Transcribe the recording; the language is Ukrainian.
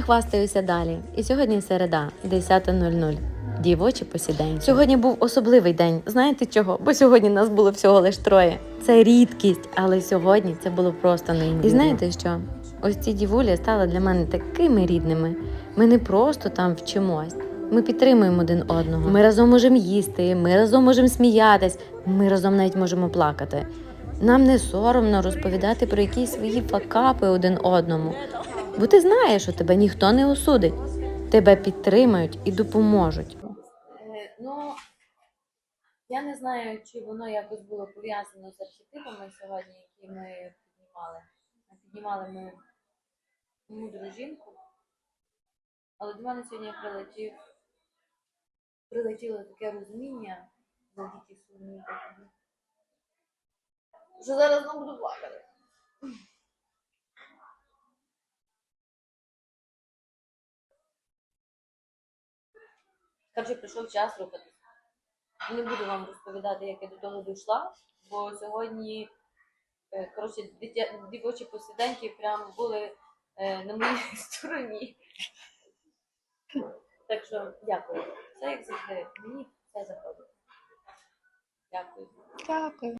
хвастаюся далі. І сьогодні середа, 10.00. Дівочі посідень. Сьогодні був особливий день. Знаєте чого? Бо сьогодні нас було всього лиш троє. Це рідкість, але сьогодні це було просто неймовірно. І знаєте що? Ось ці дівулі стали для мене такими рідними. Ми не просто там вчимось. Ми підтримуємо один одного. Ми разом можемо їсти, ми разом можемо сміятись, ми разом навіть можемо плакати. Нам не соромно розповідати про якісь свої факапи один одному. Бо ти знаєш, що тебе ніхто не осудить. Тебе підтримають і допоможуть. Ну, я не знаю, чи воно якось було пов'язано з архетипами сьогодні, які ми піднімали. Піднімали ми мудру жінку. Але до мене сьогодні прилетів, прилетіло таке розуміння завдяки досвіду, що зараз не буду плакати. Коротше, прийшов час рухатись. Не буду вам розповідати, як я до того дійшла, бо сьогодні е, коротше, дитя, дівочі посіденьки прям були е, на моїй стороні. Так що дякую. Все як завжди. Мені все заходить. Дякую. Дякую.